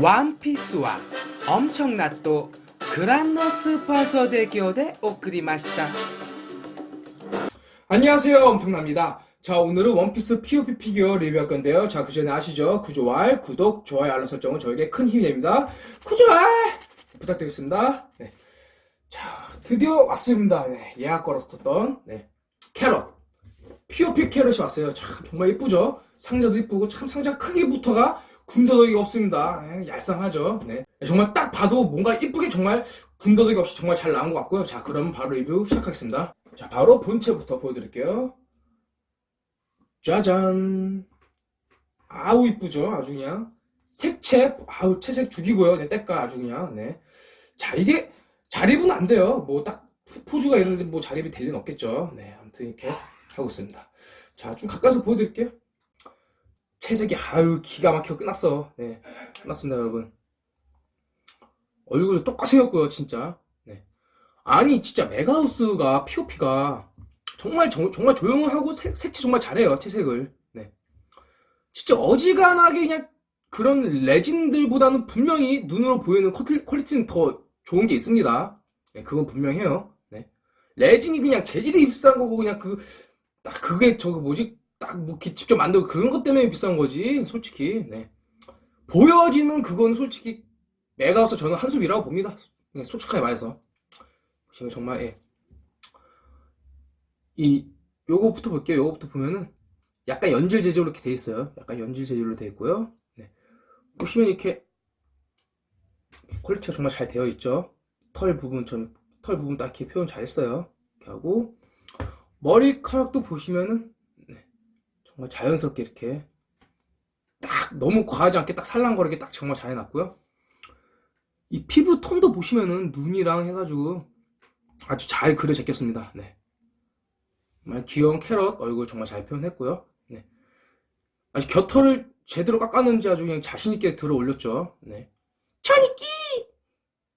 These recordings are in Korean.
원피스와 엄청났도 그란노스파서대교대 오크리마시다. 안녕하세요. 엄청납니다. 자 오늘은 원피스 POP 피규어 리뷰할 건데요. 자 그전에 아시죠? 구조알 구독 좋아요 알람 설정은 저에게 큰 힘이 됩니다. 구조알 부탁드리겠습니다. 네. 자 드디어 왔습니다. 네, 예약 걸었었던 네. 캐럿. POP 캐럿이 왔어요. 참 정말 예쁘죠? 상자도 예쁘고 참 상자 크기부터가 군더더기 없습니다 네, 얄쌍하죠 네. 정말 딱 봐도 뭔가 이쁘게 정말 군더더기 없이 정말 잘 나온 것 같고요 자 그럼 바로 리뷰 시작하겠습니다 자, 바로 본체부터 보여드릴게요. 짜잔. 아우, 이쁘죠? 아주 그냥. 색채, 아우, 채색 죽이고요. 네, 때가 아주 그냥, 네. 자, 이게 잘 입으면 안 돼요. 뭐, 딱, 포즈가 이런데 뭐잘 입이 될 리는 없겠죠. 네, 아무튼 이렇게 하고 있습니다. 자, 좀 가까이서 보여드릴게요. 채색이, 아유, 기가 막혀 끝났어. 네, 끝났습니다, 여러분. 얼굴 똑같이 생겼고요, 진짜. 아니 진짜 메가하우스가 POP가 정말 정, 말 조용하고 색, 색채 정말 잘해요 채색을 네. 진짜 어지간하게 그냥 그런 레진들보다는 분명히 눈으로 보이는 퀄리, 퀄리티는 더 좋은 게 있습니다 네, 그건 분명해요 네. 레진이 그냥 재질이 비싼 거고 그냥 그 딱 그게 저거 뭐지 딱뭐 이렇게 직접 만들고 그런 것 때문에 비싼 거지 솔직히 네. 보여지는 그건 솔직히 메가하우스 저는 한숨이라고 봅니다 그냥 솔직하게 말해서 보시면 정말 예. 이 요거부터 볼게요. 요거부터 보면은 약간 연질 재질로 이렇게 돼 있어요. 약간 연질 재질로 돼 있고요. 네. 보시면 이렇게 퀄리티가 정말 잘 되어 있죠. 털 부분 좀털 부분 딱 이렇게 표현 잘했어요. 이렇게 하고 머리카락도 보시면은 네. 정말 자연스럽게 이렇게 딱 너무 과하지 않게 딱 살랑거리게 딱 정말 잘 해놨고요. 이 피부 톤도 보시면은 눈이랑 해가지고 아주 잘 그려 제꼈습니다. 네. 정말 귀여운 캐럿 얼굴 정말 잘 표현했고요. 네. 아주 곁털을 제대로 깎았는지 아주 그냥 자신있게 들어 올렸죠. 네. 천이끼!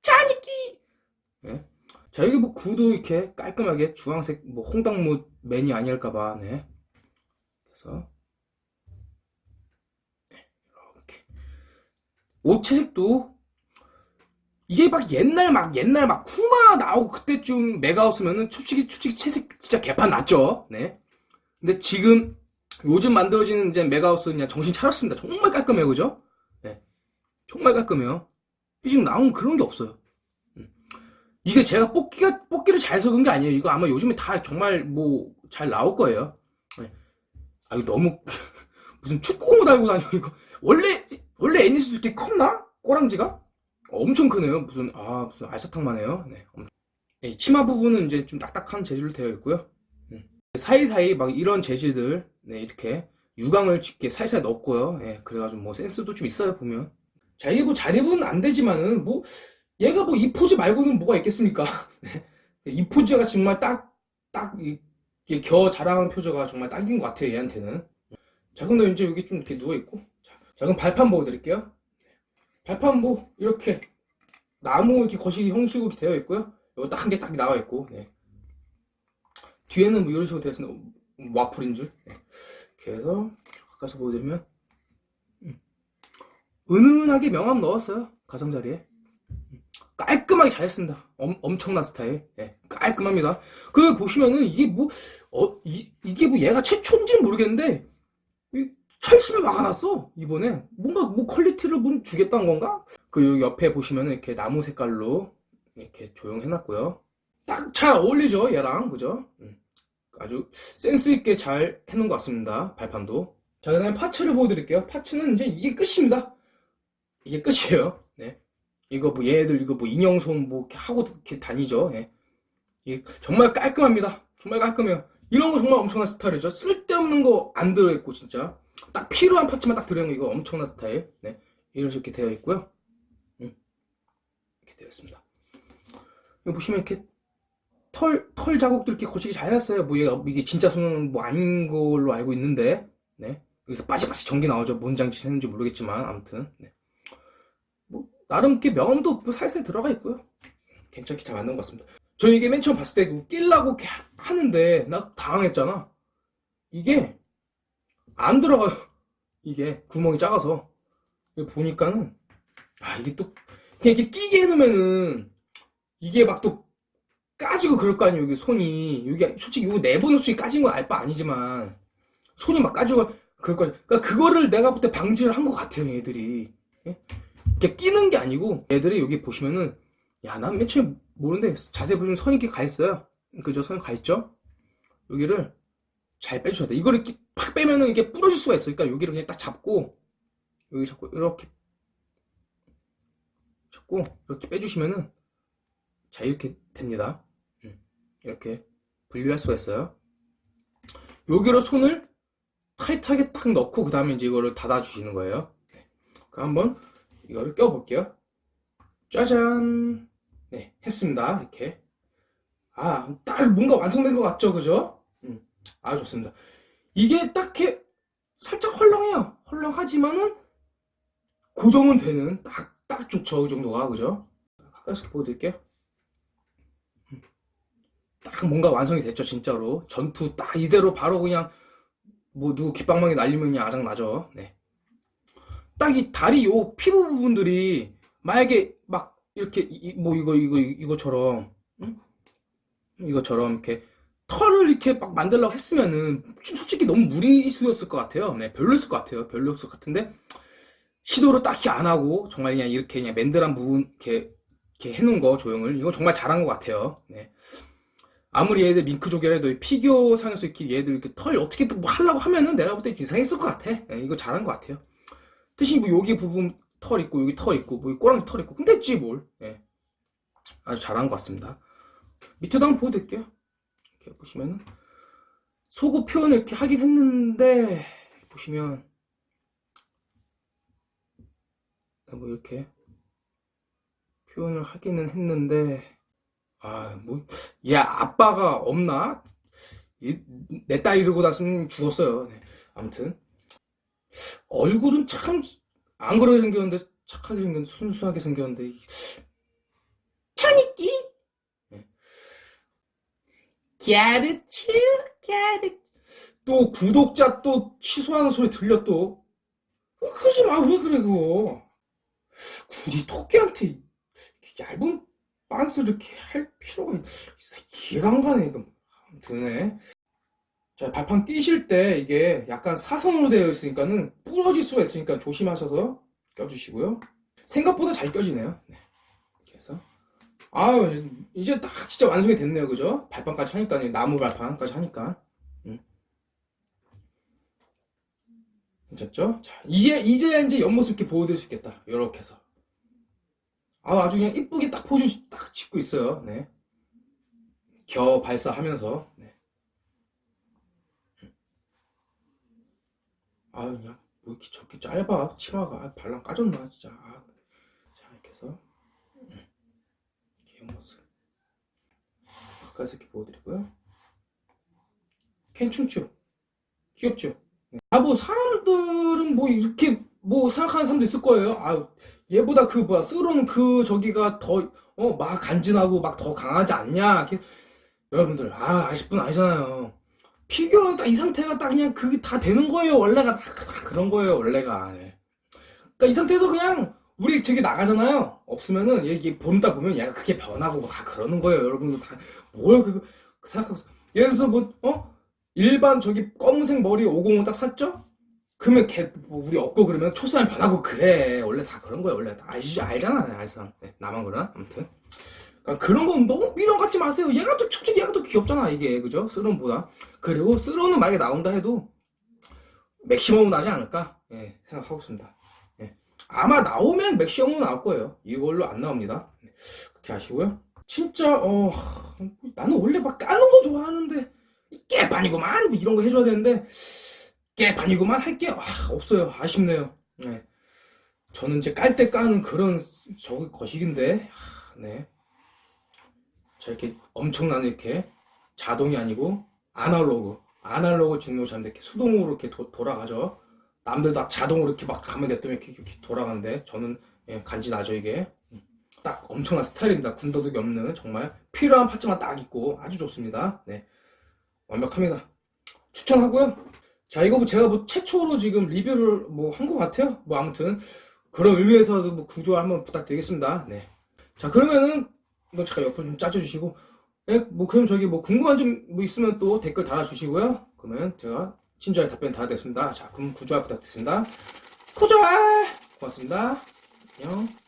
천이끼! 네. 자, 여기 뭐 구도 이렇게 깔끔하게 주황색 뭐 홍당무 맨이 아닐까봐, 네. 그래서. 네, 이렇게. 옷 채색도 이게 막 옛날 막 옛날 막 쿠마 나오고 그때쯤 메가하우스면은 솔직히 솔직히 채색 진짜 개판 났죠. 네. 근데 지금 요즘 만들어지는 이제 메가하우스 그냥 정신 차렸습니다. 정말 깔끔해요, 그죠? 네. 정말 깔끔해요. 지금 나온 그런 게 없어요. 음. 이게 제가 뽑기가 뽑기를 잘 적은 게 아니에요. 이거 아마 요즘에 다 정말 뭐 잘 나올 거예요. 네. 아 이거 너무 무슨 축구공 달고 다녀 이거 원래 원래 애니스도 이렇게 컸나 꼬랑지가? 엄청 크네요. 무슨 아 무슨 알사탕만 해요. 네. 이 치마 부분은 이제 좀 딱딱한 재질로 되어 있고요. 음. 사이사이 막 이런 재질들 네, 이렇게 유광을 짙게 사이사이 넣었고요. 예, 그래가지고 뭐 센스도 좀 있어요 보면. 자 이게 뭐잘 입으면 안 되지만은 뭐 얘가 뭐 이 포즈 말고는 뭐가 있겠습니까? 네. 이 포즈가 정말 딱 딱 이 게 겨 자랑하는 표저가 정말 딱인 것 같아요 얘한테는. 자 그럼 이제 여기 좀 이렇게 누워 있고. 자, 자 그럼 발판 보여드릴게요. 발판 뭐 이렇게 나무 이렇게 거시기 형식으로 되어 있고요. 이거 딱 한 개 딱 나와 있고. 네. 뒤에는 뭐 이런 식으로 되어 있습니다. 와플인 줄. 네. 해서 가까이서 보여드리면 음. 은은하게 명암 넣었어요. 가장자리에. 음. 깔끔하게 잘했습니다. 엄, 엄청난 스타일. 네. 깔끔합니다. 그 보시면은 이게 뭐 어, 이, 이게 뭐 얘가 최초인지는 모르겠는데 이 철심을 막아놨어 이번에 뭔가 뭐 퀄리티를 뭐 주겠다는 건가? 그 옆에 보시면은 이렇게 나무 색깔로 이렇게 조용해놨고요. 딱 잘 어울리죠 얘랑 그죠? 음. 아주 센스 있게 잘 해놓은 것 같습니다 발판도. 자 그 다음에 파츠를 보여드릴게요. 파츠는 이제 이게 끝입니다. 이게 끝이에요. 네. 이거 뭐 얘들 이거 뭐 인형손 뭐 이렇게 하고 이렇게 다니죠. 예. 정말 깔끔합니다. 정말 깔끔해요. 이런 거 정말 엄청난 스타일이죠. 쓸데없는 거 안 들어있고 진짜 딱 필요한 파츠만 딱 들어있는 이거 엄청난 스타일. 네. 이런 식으로 되어 있고요. 음. 이렇게 되어 있습니다. 여기 보시면 이렇게 털, 털 자국도 이렇게 거치기 잘 해놨어요. 뭐 이게 진짜 손은 뭐 아닌 걸로 알고 있는데, 네. 여기서 빠지빠지 전기 나오죠. 뭔 장치 했는지 모르겠지만, 아무튼, 네. 뭐, 나름 이렇게 명암도 뭐 살살 들어가 있고요. 괜찮게 잘 만든 것 같습니다. 저 이게 맨 처음 봤을 때 끼려고 이렇게 하는데, 나 당황했잖아. 이게, 안 들어가요. 이게, 구멍이 작아서. 보니까는, 아, 이게 또, 그냥 이렇게 끼게 해놓으면은, 이게 막 또, 까지고 그럴 거 아니에요, 여기 손이. 여기, 솔직히 이거 내보는 손이 까진 건 알 바 아니지만, 손이 막 까지고 그럴 거 그러니까 그거를 내가 볼 때 방지를 한 것 같아요, 얘들이. 예? 이렇게 끼는 게 아니고, 얘들이 여기 보시면은, 야, 난 맨 처음에 모르는데, 자세히 보시면 선이 이렇게 가 있어요. 그죠? 선이 가 있죠? 여기를 잘 빼주셔야 돼. 이거를 이렇게 팍 빼면은 이게 부러질 수가 있어. 그러니까 여기를 그냥 딱 잡고, 여기 잡고, 이렇게 잡고 이렇게 빼주시면은 자 이렇게 됩니다. 음, 이렇게 분리할 수가 있어요. 여기로 손을 타이트하게 딱 넣고 그 다음에 이제 이거를 닫아주시는 거예요. 네. 한번 이거를 껴볼게요. 짜잔. 네, 했습니다. 이렇게. 아, 딱 뭔가 완성된 것 같죠, 그죠? 음, 아 좋습니다. 이게 딱히 살짝 헐렁해요. 헐렁하지만은 고정은 되는 딱, 딱 좋죠. 그 정도가. 그죠? 가까이서 보여드릴게요. 음. 딱 뭔가 완성이 됐죠. 진짜로. 전투 딱 이대로 바로 그냥 뭐 누구 깃방망이 날리면 그냥 아작나죠. 네. 딱 이 다리 요 피부 부분들이 만약에 막 이렇게 이- 이- 뭐 이거 이거 이거처럼 응? 이거처럼 이렇게 털을 이렇게 막 만들려고 했으면은 솔직히 너무 무리수였을 것 같아요. 네, 별로였을 것 같아요. 별로였을 것 같은데 시도를 딱히 안 하고 정말 그냥 이렇게 그냥 맨들한 부분 이렇게 이렇게 해놓은 거 조형을 이거 정말 잘한 것 같아요. 네. 아무리 얘들 링크족이라도 이 피규어 상에서 이렇게 얘들 이렇게 털 어떻게 뭐 하려고 하면은 내가 볼 때 이상했을 것 같아. 네, 이거 잘한 것 같아요. 대신 뭐 여기 부분 털 있고 여기 털 있고 뭐 꼬랑지 털 있고 근데 있지 뭘. 네. 아주 잘한 것 같습니다. 밑에도 한번 보여드릴게요. 이렇게 보시면은 속옷 표현을 이렇게 하긴 했는데 보시면 뭐 이렇게 표현을 하기는 했는데 아뭐얘 아빠가 없나? 내 딸 이러고 났으면 죽었어요. 네. 아무튼 얼굴은 참 안 그러게 생겼는데 착하게 생겼는데 순수하게 생겼는데 천이끼 갸르츠? 갸르츠. 또 구독자 또 취소하는 소리 들려 또. 어, 그러지 마. 왜 그래 그거? 굳이 토끼한테 얇은 빤스를 이렇게 할 필요가 있... 이해가 안 가네 이거. 드네. 자 발판 끼실 때 이게 약간 사선으로 되어 있으니까는 부러질 수가 있으니까 조심하셔서 껴주시고요 생각보다 잘 껴지네요 네. 이렇게 해서 아유, 이제 딱 진짜 완성이 됐네요. 그죠? 발판까지 하니까, 나무 발판까지 하니까. 음. 괜찮죠? 자, 이제, 이제 이제 옆모습 이렇게 보여드릴 수 있겠다. 요렇게 해서. 아, 아주 그냥 이쁘게 딱 포즈 딱 짓고 있어요. 네. 겨 발사하면서. 네. 아, 그냥, 뭐 이렇게 저렇게 짧아. 치마가. 아, 발랑 까졌나, 진짜. 아. 자, 이렇게 해서. 이렇게 모습 가까이서 이렇게 보여드리고요 괜찮죠? 귀엽죠? 아 뭐 사람들은 뭐 이렇게 뭐 생각하는 사람도 있을 거예요 아 얘보다 그 뭐야 쓰러는 그 저기가 더어막 간지나고 막 더 강하지 않냐 이렇게 여러분들 아 아실 분 아니잖아요 피규어는 딱 이 상태가 딱 그냥 그게 다 되는 거예요 원래가 다, 다 그런 거예요 원래가 네. 그러니까 이 상태에서 그냥 우리 저기 나가잖아요. 없으면은 얘기 본다 보면 얘가 그렇게 변하고 다 그러는 거예요. 여러분들 다뭘 그거 생각하고 있어. 예를 들어서 뭐 어? 일반 저기 검은색 머리 505 딱 샀죠? 그러면 걔 뭐 우리 없고 그러면 초사람 변하고 그래. 원래 다 그런 거예요. 원래 다 아시죠? 알잖아. 알 사람. 네, 나만 그러나? 아무튼. 그러니까 그런 건 너무 미련 갖지 마세요. 얘가 또 솔직히 얘가 더 귀엽잖아. 이게 그죠? 쓰론보다. 그리고 쓰론은 만약에 나온다 해도 맥시멈은 나지 않을까? 예, 생각하고 있습니다. 아마 나오면 맥시멈은 나올 거예요. 이걸로 안 나옵니다. 그렇게 아시고요. 진짜 어 나는 원래 막 까는 거 좋아하는데 깨판이구만 뭐 이런 거 해줘야 되는데 깨판이구만 할게요. 아, 없어요. 아쉽네요. 네. 저는 이제 깔 때 까는 그런 저기 거식인데 아, 네. 자 이렇게 엄청난 이렇게 자동이 아니고 아날로그 아날로그 중요자인데 이렇게 수동으로 이렇게 도- 돌아가죠. 남들 다 자동으로 이렇게 막 가면 냅두면 이렇게, 이렇게 돌아가는데 저는 예, 간지 나죠 이게. 딱 엄청난 스타일입니다. 군더더기 없는 정말 필요한 파츠만 딱 있고 아주 좋습니다. 네. 완벽합니다. 추천하고요. 자 이거 뭐 제가 뭐 최초로 지금 리뷰를 뭐 한 것 같아요. 뭐 아무튼 그런 의미에서도 뭐 구조 한번 부탁드리겠습니다. 네. 자, 그러면은, 뭐, 잠깐 옆으로 좀 짜줘주시고, 예, 뭐, 그럼 저기 뭐, 궁금한 점 뭐 있으면 또 댓글 달아주시고요. 그러면 제가 친절히 답변 다 됐습니다. 자, 그럼 구조화 부탁드리겠습니다. 구조화! 고맙습니다. 안녕.